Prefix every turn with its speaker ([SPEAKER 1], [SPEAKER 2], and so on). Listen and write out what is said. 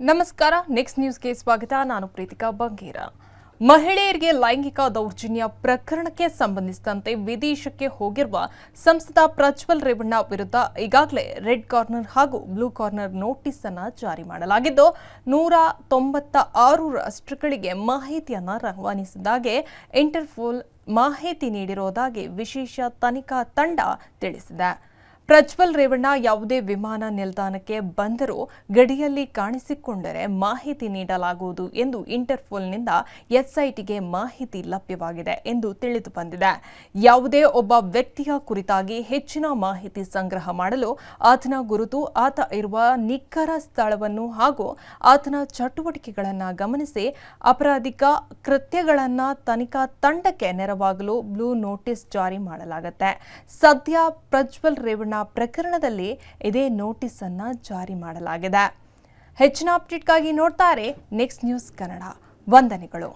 [SPEAKER 1] ನಮಸ್ಕಾರ ನೆಕ್ಸ್ಟ್ ನ್ಯೂಸ್ಗೆ ಸ್ವಾಗತ. ನಾನು ಪ್ರೀತಿಕಾ ಬಂಗೇರ. ಮಹಿಳೆಯರಿಗೆ ಲೈಂಗಿಕ ದೌರ್ಜನ್ಯ ಪ್ರಕರಣಕ್ಕೆ ಸಂಬಂಧಿಸಿದಂತೆ ವಿದೇಶಕ್ಕೆ ಹೋಗಿರುವ ಸಂಸದ ಪ್ರಜ್ವಲ್ ರೇವಣ್ಣ ವಿರುದ್ಧ ಈಗಾಗಲೇ ರೆಡ್ ಕಾರ್ನರ್ ಹಾಗೂ ಬ್ಲೂ ಕಾರ್ನರ್ ನೋಟಿಸ್ ಅನ್ನು ಜಾರಿ ಮಾಡಲಾಗಿದ್ದು, ನೂರ ತೊಂಬತ್ತ ಆರು ರಾಷ್ಟ್ರಗಳಿಗೆ ಮಾಹಿತಿಯನ್ನು ರವಾನಿಸಿದಾಗೆ ಇಂಟರ್ಪೋಲ್ ಮಾಹಿತಿ ನೀಡಿರುವುದಾಗಿ ವಿಶೇಷ ತನಿಖಾ ತಂಡ ತಿಳಿಸಿದೆ. ಪ್ರಜ್ವಲ್ ರೇವಣ್ಣ ಯಾವುದೇ ವಿಮಾನ ನಿಲ್ದಾಣಕ್ಕೆ ಬಂದರೂ ಗಡಿಯಲ್ಲಿ ಕಾಣಿಸಿಕೊಂಡರೆ ಮಾಹಿತಿ ನೀಡಲಾಗುವುದು ಎಂದು ಇಂಟರ್ಪೋಲ್ನಿಂದ ಎಸ್ಐಟಿಗೆ ಮಾಹಿತಿ ಲಭ್ಯವಾಗಿದೆ ಎಂದು ತಿಳಿದು ಬಂದಿದೆ. ಯಾವುದೇ ಒಬ್ಬ ವ್ಯಕ್ತಿಯ ಕುರಿತಾಗಿ ಹೆಚ್ಚಿನ ಮಾಹಿತಿ ಸಂಗ್ರಹ ಮಾಡಲು ಆತನ ಗುರುತು, ಆತ ಇರುವ ನಿಖರ ಸ್ಥಳವನ್ನು ಹಾಗೂ ಆತನ ಚಟುವಟಿಕೆಗಳನ್ನು ಗಮನಿಸಿ ಅಪರಾಧಿಕ ಕೃತ್ಯಗಳನ್ನು ತನಿಖಾ ತಂಡಕ್ಕೆ ನೆರವಾಗಲು ಬ್ಲೂ ನೋಟಿಸ್ ಜಾರಿ ಮಾಡಲಾಗುತ್ತೆ. ಸದ್ಯ ಪ್ರಜ್ವಲ್ ರೇವಣ್ಣ ಪ್ರಕರಣದಲ್ಲಿ ಇದೇ ನೋಟಿಸ್ ಅನ್ನ ಜಾರಿ ಮಾಡಲಾಗಿದೆ. ಹೆಚ್ಚಿನ ಅಪ್ಡೇಟ್ಗಾಗಿ ನೋಡ್ತಾರೆ ನೆಕ್ಸ್ಟ್ ನ್ಯೂಸ್ ಕನ್ನಡ. ವಂದನೆಗಳು.